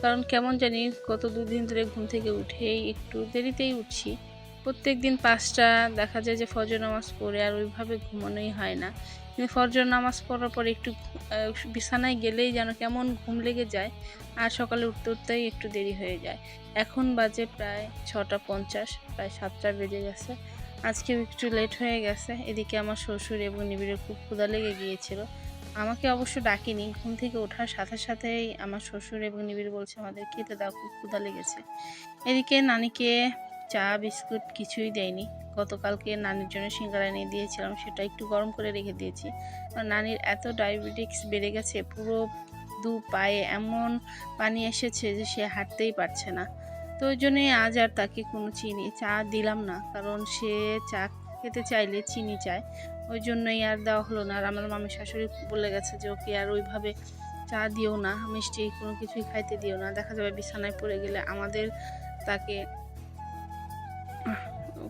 কারণ কেমন জানি গত দুদিন ধরে ঘুম থেকে উঠেই একটু দেরিতেই উঠছি। প্রত্যেক দিন পাঁচটা দেখা যায় যে ফজর নামাজ পড়ে আর ওইভাবে ঘুমানোই হয় না। কিন্তু ফজর নামাজ পড়ার পরে একটু বিছানায় গেলেই যেন কেমন ঘুম লেগে যায় আর সকালে উঠতে উঠতেই একটু দেরি হয়ে যায়। এখন বাজে প্রায় ছটা পঞ্চাশ, প্রায় সাতটা বেজে গেছে। আজকেও একটু লেট হয়ে গেছে। এদিকে আমার শ্বশুর এবং নিবিড়ের খুব ক্ষুধা লেগে গিয়েছিল। আমাকে অবশ্য ডাকিনি। ঘুম থেকে ওঠার সাথে সাথেই আমার শ্বশুর এবং নিবিড় বলছে আমাদের খেতে দাও, খুব ক্ষুদা লেগেছে। এদিকে নানিকে চা, বিস্কুট কিছুই দেয়নি। গতকালকে নানির জন্য সিঙ্গারা এনে দিয়েছিলাম, সেটা একটু গরম করে রেখে দিয়েছি। আর নানির এত ডায়াবেটিক্স বেড়ে গেছে, পুরো দু পায়ে এমন পানি এসেছে যে সে হাঁটতেই পারছে না। তো ওই জন্যই আজ আর তাকে কোনো চিনি, চা দিলাম না, কারণ সে চা খেতে চাইলে চিনি চায়। ওই জন্যই আর দেওয়া হলো না। আর আমার মামি শাশুড়ি বলে গেছে যে, ওকে আর ওইভাবে চা দিও না, মিষ্টি কোনো কিছুই খাইতে দিও না। দেখা যাবে বিছানায় পড়ে গেলে আমাদের তাকে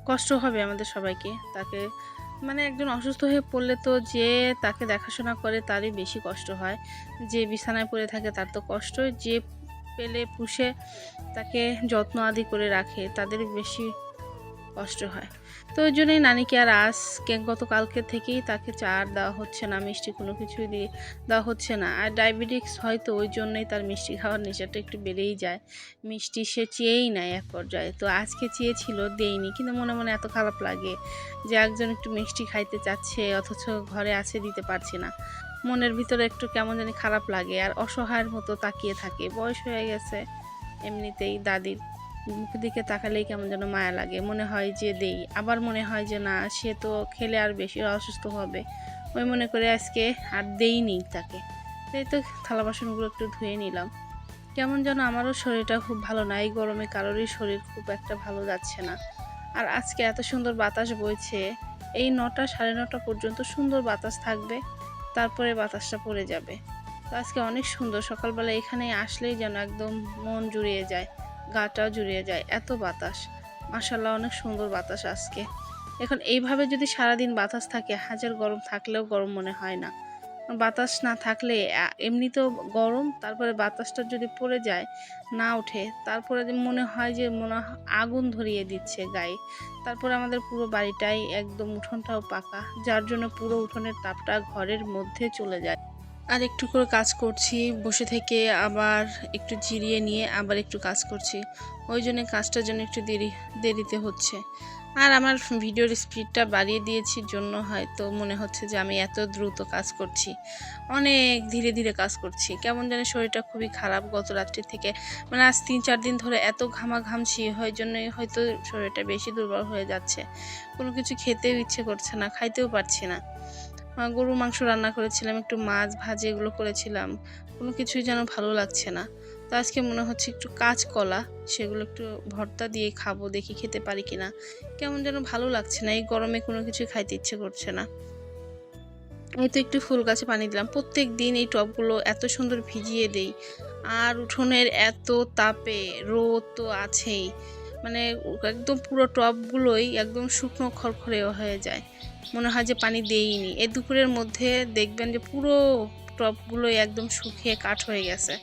কষ্ট হবে আমাদের সবাইকে। তাকে মানে একজন অসুস্থ হয়ে পড়লে তো যে তাকে দেখাশোনা করে তারই বেশি কষ্ট হয়। যে বিছানায় পড়ে থাকে তার তো কষ্ট যে পেলে পুষে তাকে যত্ন আদি করে রাখে, তাদের বেশি কষ্ট হয়। তো ওই জন্যই নানিকে আর আজকে গতকালকে থেকেই তাকে চা আর দেওয়া হচ্ছে না, মিষ্টি কোনো কিছুই দিয়ে দেওয়া হচ্ছে না। আর ডায়াবেটিক্স হয়তো ওই জন্যই তার মিষ্টি খাওয়ার নেশাটা একটু বেড়েই যায়। মিষ্টি সে চেয়েই নেয় এক পর্যায়ে। তো আজকে চেয়েছিল দেইনি কিন্তু মনে মনে এত খারাপ লাগে যে একজন একটু মিষ্টি খাইতে চাচ্ছে, অথচ ঘরে আছে দিতে পারছে না। মনের ভিতরে একটু কেমন জানি খারাপ লাগে। আর অসহায়ের মতো তাকিয়ে থাকে। বয়স হয়ে গেছে, এমনিতেই দাদির। মুখ দিকে তাকালেই কেমন যেন মায়া লাগে। মনে হয় যে দেই। আবার মনে হয় যে না, সে তো খেলে আর বেশি অসুস্থ হবে। ওই মনে করে আজকে আর দেইনি তাকে। এই তো থালা বাসনগুলো একটু ধুয়ে নিলাম। কেমন যেন আমারও শরীরটা খুব ভালো না। এই গরমে কারোরই শরীর খুব একটা ভালো যাচ্ছে না। আর আজকে এত সুন্দর বাতাস বইছে। এই নটা সাড়ে নটা পর্যন্ত সুন্দর বাতাস থাকবে। তারপরে বাতাসটা পড়ে যাবে। তো আজকে অনেক সুন্দর। সকালবেলা এখানে আসলেই যেন একদম মন জুড়িয়ে যায়। গাটাও জুড়িয়ে যায়, এত বাতাস। মাসাল্লাহ অনেক সুন্দর বাতাস আজকে। এখন এইভাবে যদি সারাদিন বাতাস থাকে, হাজার গরম থাকলেও গরম মনে হয় না। বাতাস না থাকলে এমনিতেও গরম, তারপরে বাতাসটা যদি পড়ে যায়, না ওঠে, তারপরে মনে হয় যে মনে আগুন ধরিয়ে দিচ্ছে গায়ে। তারপরে আমাদের পুরো বাড়িটাই একদম উঠোনটাও পাকা, যার জন্য পুরো উঠোনের তাপটা ঘরের মধ্যে চলে যায়। আর একটু করে কাজ করছি, বসে থেকে আবার একটু জিরিয়ে নিয়ে আবার একটু কাজ করছি। ওই জন্য কাজটার জন্য একটু দেরি, দেরিতে হচ্ছে। আর আমার ভিডিওর স্পিডটা বাড়িয়ে দিয়েছি, জন্য হয়তো মনে হচ্ছে যে আমি এত দ্রুত কাজ করছি। অনেক ধীরে ধীরে কাজ করছি। কেমন জানি শরীরটা খুবই খারাপ গত রাত্রি থেকে। মানে আজ তিন চার দিন ধরে এত ঘামা ঘামছি ওই জন্যই হয়তো শরীরটা বেশি দুর্বল হয়ে যাচ্ছে। কোনো কিছু খেতেও ইচ্ছে করছে না, খাইতেও পারছি না। গরুর মাংস রান্না করেছিলাম, একটু মাছ ভাজি এগুলো করেছিলাম। কোনো কিছুই যেন ভালো লাগছে না। তো আজকে মনে হচ্ছে একটু কাঁচকলা, সেগুলো একটু ভর্তা দিয়ে খাব, দেখি খেতে পারি কি না কেমন যেন ভালো লাগছে না, এই গরমে কোনো কিছুই খাইতে ইচ্ছে করছে না। এই তো একটু ফুল গাছে পানি দিলাম। প্রত্যেক দিন এই টবগুলো এত সুন্দর ভিজিয়ে দেই। আর উঠোনের এত তাপে, রোদ তো আছেই। মানে একদম পুরো টবগুলোই একদম শুকনো খড়খড়ে হয়ে যায়। মনে হয় যে পানি দেইনি। এই দুপুরের মধ্যে দেখবেন যে পুরো টবগুলোই একদম শুকিয়ে কাঠ হয়ে গেছে।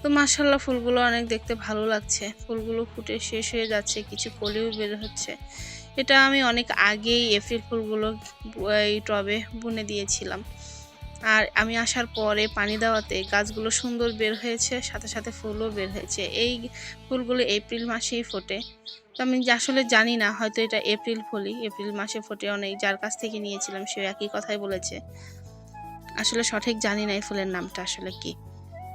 তো মাসাল্লাহ ফুলগুলো অনেক দেখতে ভালো লাগছে। ফুলগুলো ফুটে শেষ হয়ে যাচ্ছে, কিছু কলিও বের হচ্ছে। এটা আমি অনেক আগেই এপ্রিল ফুলগুলো এই টবে বুনে দিয়েছিলাম। আর আমি আসার পরে পানি দেওয়াতে গাছগুলো সুন্দর বের হয়েছে, সাথে সাথে ফুলও বের হয়েছে। এই ফুলগুলো এপ্রিল মাসেই ফোটে। তো আমি আসলে জানি না, হয়তো এটা এপ্রিল ফুলই। এপ্রিল মাসে ফোটে অনেক, যার কাছ থেকে নিয়েছিলাম সে একই কথাই বলেছে। আসলে সঠিক জানি না এই ফুলের নামটা আসলে কি।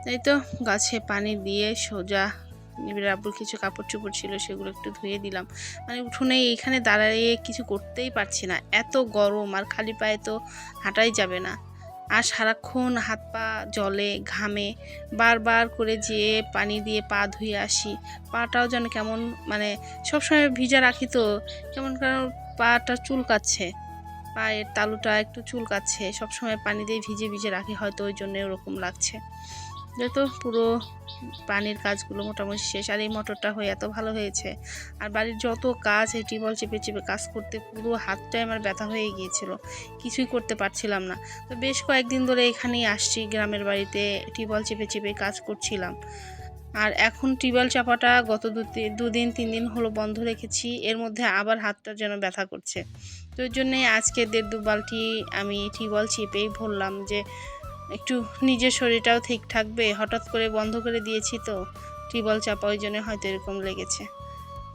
তাই তো গাছে পানি দিয়ে সোজা নিবিড় আব্বুর কিছু কাপড় চোপড় ছিল, সেগুলো একটু ধুয়ে দিলাম। মানে উঠোনে এইখানে দাঁড়িয়ে কিছু করতেই পারছি না। এত গরম, আর খালি পায়ে তো হাঁটাই যাবে না। আর সারাক্ষণ হাত পা জলে, ঘামে, বারবার করে যেয়ে পানি দিয়ে পা ধুয়ে আসি। পাটাও যেন কেমন মানে সবসময় ভিজা রাখি তো, কেমন কারণ পাটা চুলকাচ্ছে। পায়ের তালুটা একটু চুলকাচ্ছে, সবসময় পানি দিয়ে ভিজে ভিজে রাখি, হয়তো ওই জন্য ওরকম লাগছে। যেহেতু পুরো পানির কাজগুলো মোটামুটি শেষ। আর এই মোটরটা হয়ে এত ভালো হয়েছে। আর বাড়ির যত কাজ, এই টিবল চেপে চেপে কাজ করতে পুরো হাতটাই আমার ব্যথা হয়ে গিয়েছিল। কিছুই করতে পারছিলাম না। তো বেশ কয়েকদিন ধরে এখানেই আসছি, গ্রামের বাড়িতে টিবল চেপে চেপে কাজ করছিলাম। আর এখন টিউবওয়েল চাপাটা গত দুদিন তিন দিন হলো বন্ধ রেখেছি। এর মধ্যে আবার হাতটা যেন ব্যথা করছে। তো ওই জন্যে আজকে দেড় দু বালতি আমি টিউবওয়েল চেপেই ভরলাম যে একটু নিজের শরীরটাও ঠিক থাকবে, হঠাৎ করে বন্ধ করে দিয়েছি তো টিবল চাপা ওই জন্য হয়তো এরকম লেগেছে।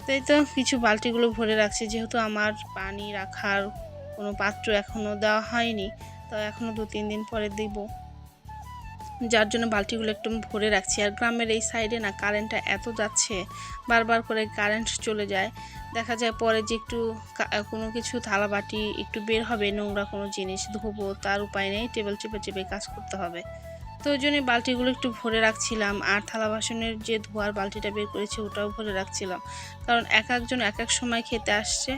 তাই তো কিছু বালতিগুলো ভরে রাখছি, যেহেতু আমার পানি রাখার কোনো পাত্র এখনও দেওয়া হয়নি, তো এখনও দু তিন দিন পরে দিব। যার জন্য বালতিগুলো একটু ভরে রাখছি। আর গ্রামের এই সাইডে না কারেন্টটা এত যাচ্ছে, বারবার করে কারেন্ট চলে যায়। দেখা যায় পরে যে একটু কোনো কিছু থালা বাটি একটু বের হবে, নোংরা কোনো জিনিস, ধোবো, তার উপায় নেই টেবিল চেপে চেপে কাজ করতে হবে। তো ওই জন্য বালতিগুলো একটু ভরে রাখছিলাম, আর থালা বাসনের যে ধোয়ার বালতিটা বের করেছি ওটাও ভরে রাখছিলাম। কারণ এক একজন এক এক সময় খেতে আসছে,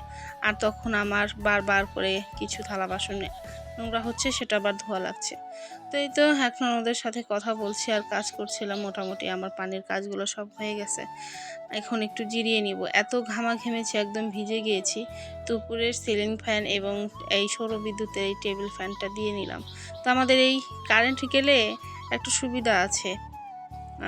আর তখন আমার বারবার করে কিছু থালা বাসনে নোংরা হচ্ছে, সেটা আবার ধোয়া লাগছে। তো এই তো এখন ওদের সাথে কথা বলছি আর কাজ করছিলাম মোটামুটি, আমার পানির কাজগুলো সব হয়ে গেছে। এখন একটু জিরিয়ে নিব। এত ঘামা ঘেমেছি একদম ভিজে গিয়েছি। দুপুরের সিলিং ফ্যান এবং এই সৌর বিদ্যুতের এই টেবিল ফ্যানটা দিয়ে নিলাম। তো আমাদের এই কারেন্ট গেলে একটু সুবিধা আছে।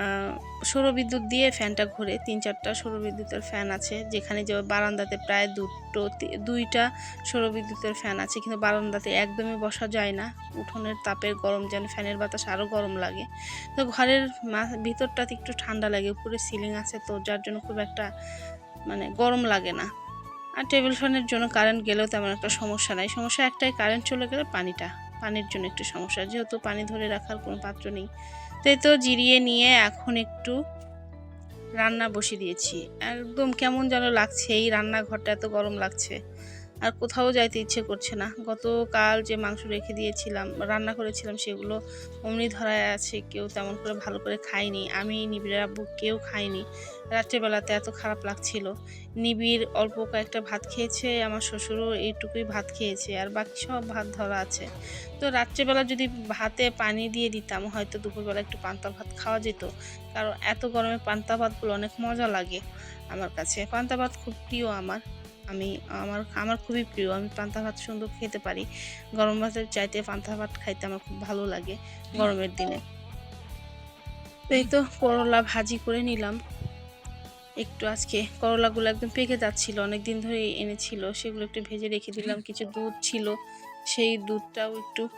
আহ, সৌর বিদ্যুৎ দিয়ে ফ্যানটা ঘুরে। তিন চারটা সৌর বিদ্যুতের ফ্যান আছে যেখানে যে বারান্দাতে প্রায় দুটো দুইটা সৌর বিদ্যুতের ফ্যান আছে কিন্তু বারান্দাতে একদমই বসা যায় না। উঠোনের তাপের গরম যেন ফ্যানের বাতাস আরও গরম লাগে। তো ঘরের ভিতরটাতে একটু ঠান্ডা লাগে উপরে সিলিং আছে তো যার জন্য খুব একটা মানে গরম লাগে না। আর টেবিল ফ্যানের জন্য কারেন্ট গেলেও তেমন একটা সমস্যা নাই। সমস্যা একটাই কারেন্ট চলে গেলে পানিটা পানির জন্য একটু সমস্যা। যেহেতু পানি ধরে রাখার কোনো পাত্র নেই তাই তো জিরিয়ে নিয়ে এখন একটু রান্না বসিয়ে দিয়েছি। একদম কেমন যেন লাগছে এই রান্নাঘরটা, এত গরম লাগছে। আর কোথাও যাইতে ইচ্ছে করছে না। গতকাল যে মাংস রেখে দিয়েছিলাম, রান্না করেছিলাম, সেগুলো অমনি ধরায় আছে। কেউ তেমন করে ভালো করে খায়নি। আমি, নিবিড়ের আব্বু কেউ খায়নি। রাত্রেবেলাতে এত খারাপ লাগছিল। নিবিড় অল্প কয়েকটা ভাত খেয়েছে, আমার শ্বশুরও এইটুকুই ভাত খেয়েছে, আর বাকি সব ভাত ধরা আছে। তো রাত্রেবেলা যদি ভাতে পানি দিয়ে দিতাম, হয়তো দুপুরবেলা একটু পান্তা ভাত খাওয়া যেত। কারণ এত গরমে পান্তা ভাতগুলো অনেক মজা লাগে আমার কাছে। পান্তা ভাত খুব প্রিয় আমার। আমি, আমার আমার খুবই প্রিয়। আমি পান্তা ভাত সুন্দর খেতে পারি। গরম ভাতের চাইতে পান্তা ভাত খাইতে আমার খুব ভালো লাগে গরমের দিনে। এই তো করলা ভাজি করে নিলাম। একটু আজকে করলাগুলো একদম পেকে যাচ্ছিল অনেক দিন ধরে এনেছিল। সেগুলো একটু ভেজে রেখে দিলাম, কিছু দুধ ছিল। সেই দুধটাও একটু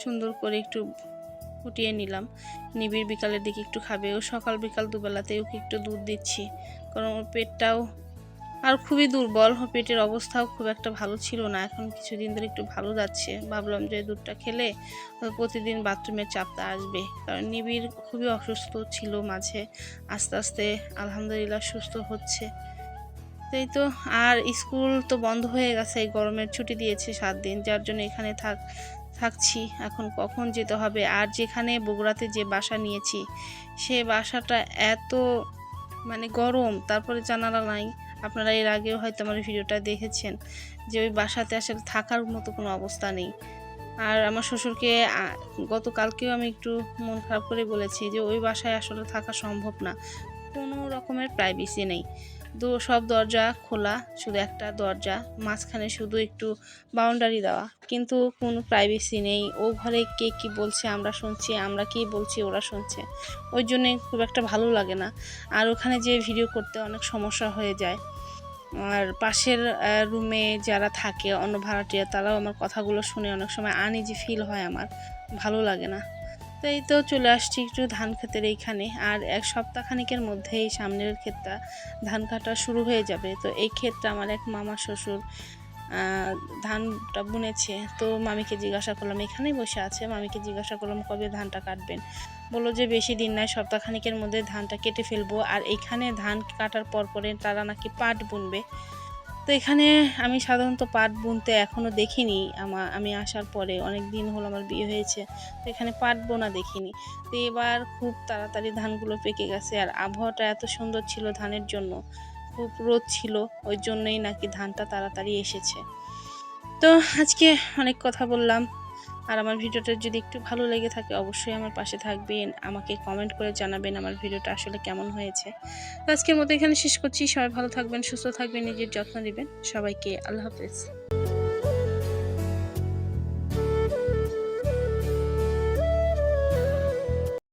সুন্দর করে একটু ফুটিয়ে নিলাম। নিবিড় বিকালের দিকে একটু খাবে ও সকাল বিকাল দুবেলাতেই ওকে একটু দুধ দিচ্ছি। কারণ ওর পেটটাও আর খুবই দুর্বল, পেটের অবস্থাও খুব একটা ভালো ছিল না। এখন কিছুদিন ধরে একটু ভালো যাচ্ছে। ভাবলাম যে দুধটা খেলে প্রতিদিন বাথরুমের চাপটা আসবে। কারণ নিবিড় খুবই অসুস্থ ছিল মাঝে। আস্তে আস্তে আলহামদুলিল্লাহ সুস্থ হচ্ছে। তাই তো, আর স্কুল তো বন্ধ হয়ে গেছে। এই গরমের ছুটি দিয়েছে সাত দিন। যার জন্য এখানে থাক, থাকছি। এখন কখন যেতে হবে? আর যেখানে বগুড়াতে যে বাসা নিয়েছি, সে বাসাটা এত মানে গরম, তারপরে জানালা নাই। আপনারা এর আগেও হয়তো আমার ভিডিওটা দেখেছেন যে ওই বাসাতে আসলে থাকার মতো কোনো অবস্থা নেই। আর আমার শ্বশুরকে গতকালকেও আমি একটু মন খারাপ করে বলেছি যে ওই বাসায় আসলে থাকা সম্ভব না। কোনো রকমের প্রাইভেসি নেই। দু, সব দরজা খোলা, শুধু একটা দরজা, মাঝখানে শুধু একটু বাউন্ডারি দেওয়া। কিন্তু কোনো প্রাইভেসি নেই। ও ঘরে কে কি বলছে, আমরা শুনছি, আমরা কি বলছি, ওরা শুনছে। ওই জন্যে খুব একটা ভালো লাগে না। আর ওখানে যে ভিডিও করতে অনেক সমস্যা হয়ে যায়। আর পাশের রুমে যারা থাকে, অন্য ভাড়াটিয়া, তারাও আমার কথাগুলো শুনে অনেক সময় আনইজি ফিল হয় আমার। ভালো লাগে না। তো এই তো চলে আসছি একটু ধান ক্ষেতের এইখানে। আর এক সপ্তাহ খানিকের মধ্যেই সামনের ক্ষেতটা ধান কাটা শুরু হয়ে যাবে। তো এই ক্ষেতটা আমার এক মামা শ্বশুর ধানটা বুনেছে। তো মামিকে জিজ্ঞাসা করলাম, এখানেই বসে আছে? মামিকে জিজ্ঞাসা করলাম, কবে ধানটা কাটবেন? বলল যে, বেশি দিন নয়, সপ্তাহখানিকের মধ্যে ধানটা কেটে ফেলব। আর এইখানে ধান কাটার পর পরে তারা নাকি পাট বুনবে। তো এখানে আমি সাধারণত পাট বুনতে এখনও দেখিনি। আমা, আমি আসার পরে অনেক দিন হলো আমার বিয়ে হয়েছে, তো এখানে পাট বোনা দেখিনি। তো এবার খুব তাড়াতাড়ি ধানগুলো পেকে গেছে আর আবহাওয়াটা এত সুন্দর ছিল ধানের জন্য, খুব রোদ ছিল, ওই জন্যই নাকি ধানটা তাড়াতাড়ি এসেছে। তো আজকে অনেক কথা বললাম আর আমার ভিডিওটা যদি একটু ভালো লেগে থাকে, অবশ্যই আমার পাশে থাকবেন। আমাকে কমেন্ট করে জানাবেন আমার ভিডিওটা আসলে কেমন হয়েছে। আজকের মতো এখানে শেষ করছি। সবাই ভালো থাকবেন, সুস্থ থাকবেন, নিজের যত্ন নেবেন। সবাইকে আল্লাহ হাফেজ।